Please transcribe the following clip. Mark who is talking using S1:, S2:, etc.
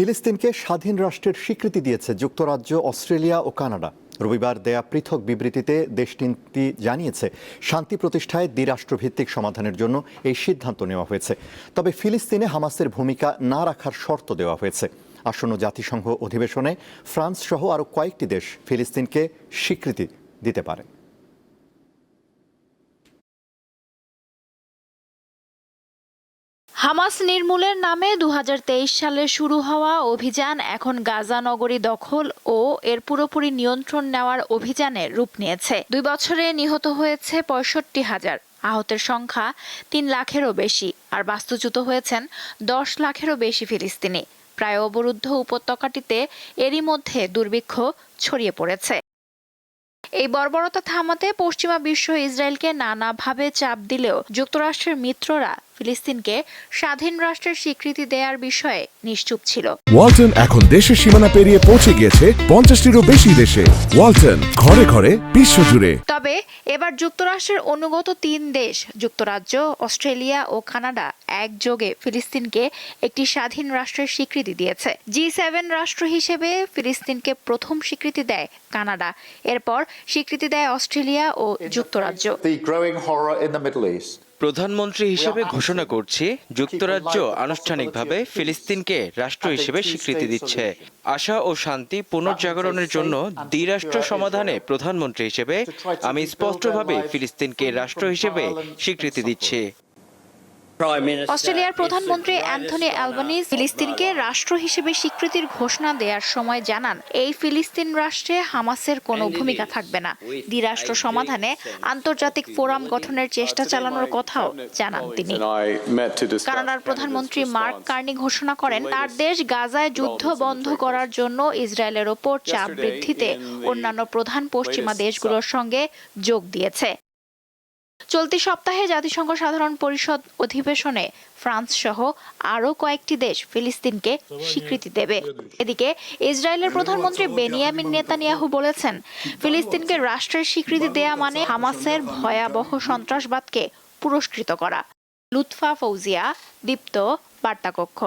S1: ফিলিস্তিনকে স্বাধীন রাষ্ট্রের স্বীকৃতি দিয়েছে যুক্তরাজ্য অস্ট্রেলিয়া ও কানাডা রবিবার দেয়া পৃথক বিবৃতিতে দেশটি জানিয়েছে শান্তি প্রতিষ্ঠায় দ্বিরাষ্ট্রভিত্তিক সমাধানের জন্য এই সিদ্ধান্ত নেওয়া হয়েছে তবে ফিলিস্তিনে হামাসের ভূমিকা না রাখার শর্ত দেওয়া হয়েছে আসন্ন জাতিসংঘ অধিবেশনে ফ্রান্স সহ আরও কয়েকটি দেশ ফিলিস্তিনকে স্বীকৃতি দিতে পারে
S2: হামাস নির্মূলের নামে দু সালে শুরু হওয়া অভিযান এখন গাজা নগরী দখল ও এর পুরোপুরি নিয়ন্ত্রণ নেওয়ার অভিযানে রূপ নিয়েছে দুই বছরে নিহত হয়েছে পঁয়ষট্টি হাজার আহতের সংখ্যা তিন লাখেরও বেশি আর বাস্তুচ্যুত হয়েছেন দশ লাখেরও বেশি ফিলিস্তিনি প্রায় অবরুদ্ধ উপত্যকাটিতে এরই মধ্যে দুর্ভিক্ষ ছড়িয়ে পড়েছে এই বর্বরতা থামাতে পশ্চিমা বিশ্ব ইসরায়েলকে নানাভাবে চাপ দিলেও যুক্তরাষ্ট্রের মিত্ররা ফিলিস্তিনকে স্বাধীন রাষ্ট্রের স্বীকৃতি দেওয়ার বিষয়ে নিশ্চুপ ছিল ওয়ালটন এখন দেশের সীমানা পেরিয়ে পৌঁছে গিয়েছে পঞ্চাশটিরও বেশি দেশে ওয়ালটন ঘরে ঘরে বিশ্বজুড়ে তবে এবার যুক্তরাষ্ট্রের অনুগত তিন দেশ যুক্তরাজ্য অস্ট্রেলিয়া ও কানাডা একযোগে ফিলিস্তিনকে একটি স্বাধীন রাষ্ট্রের স্বীকৃতি দিয়েছে জি সেভেন রাষ্ট্র হিসেবে ফিলিস্তিনকে প্রথম স্বীকৃতি দেয় কানাডা এরপর স্বীকৃতি দেয় অস্ট্রেলিয়া ও যুক্তরাজ্য
S3: প্রধানমন্ত্রী হিসেবে ঘোষণা করছি যুক্তরাজ্য আনুষ্ঠানিকভাবে ফিলিস্তিনকে রাষ্ট্র হিসেবে স্বীকৃতি দিচ্ছে আশা ও শান্তি পুনর্জাগরণের জন্য দ্বিরাষ্ট্র সমাধানে প্রধানমন্ত্রী হিসেবে আমি স্পষ্টভাবে ফিলিস্তিনকে রাষ্ট্র হিসেবে স্বীকৃতি দিচ্ছে
S2: অস্ট্রেলিয়ার প্রধানমন্ত্রী অ্যান্থনি অ্যালবানিস ফিলিস্তিনকে রাষ্ট্র হিসেবে স্বীকৃতির ঘোষণা দেওয়ার সময় জানান এই ফিলিস্তিন রাষ্ট্রে হামাসের কোনো ভূমিকা থাকবে না দ্বিরাষ্ট্র সমাধানে আন্তর্জাতিক ফোরাম গঠনের চেষ্টা চালানোর কথাও জানান তিনি কানাডার প্রধানমন্ত্রী মার্ক কার্নি ঘোষণা করেন তার দেশ গাজায় যুদ্ধ বন্ধ করার জন্য ইসরায়েলের ওপর চাপ বৃদ্ধিতে অন্যান্য প্রধান পশ্চিমা দেশগুলোর সঙ্গে যোগ দিয়েছে চলতি সপ্তাহে জাতিসংঘ সাধারণ পরিষদ অধিবেশনে ফ্রান্স সহ আরও কয়েকটি দেশ ফিলিস্তিনকে স্বীকৃতি দেবে এদিকে ইসরায়েলের প্রধানমন্ত্রী বেনিয়ামিন নেতানিয়াহু বলেছেন ফিলিস্তিনকে রাষ্ট্রের স্বীকৃতি দেয়া মানে হামাসের ভয়াবহ সন্ত্রাসবাদকে পুরস্কৃত করা লুৎফা ফৌজিয়া দীপ্ত বার্তাকক্ষ